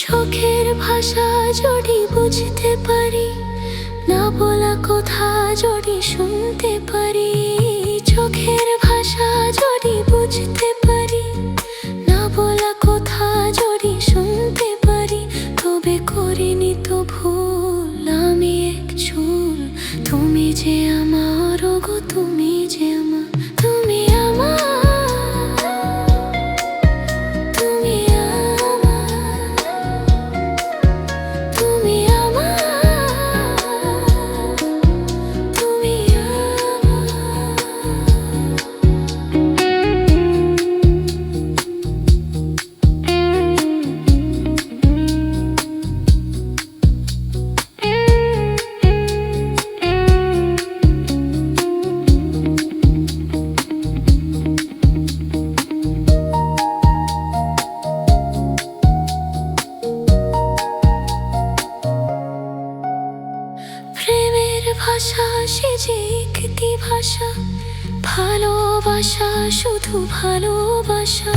চোখের ভাষা যদি বুঝতে পারি না বলা কথা যদি শুনতে বলা কথা ভাষা সে যে একটি ভাষা। ভালোবাসা শুধু ভালোবাসা।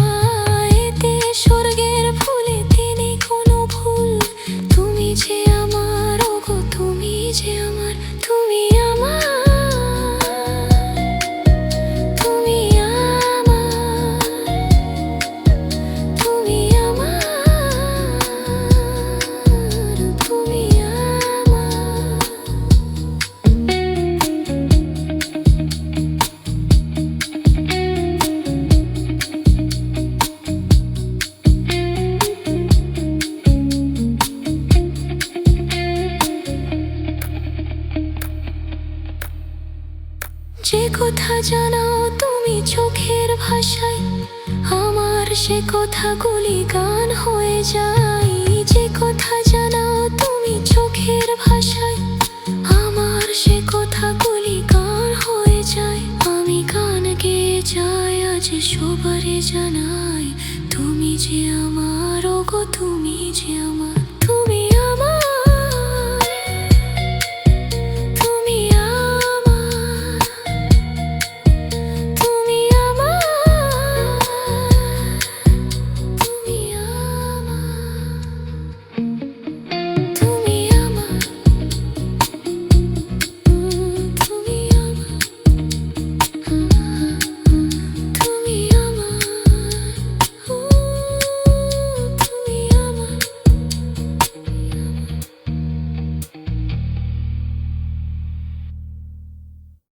এতে স্বর্গের ফুলে তিনি কোনো ভুল। তুমি যে আমার, ওগো তুমি যে আমার যে কথা জানাও তুমি চোখের ভাষায়, আমার সে কথাগুলি গান হয়ে যায়। যে কথা জানাও তুমি চোখের ভাষায়, আমার সে কথাগুলি গান হয়ে যায়। আমি গান গেয়ে যাই, আজ সবারে জানাই, তুমি যে আমার, ওগো তুমি যে আমার।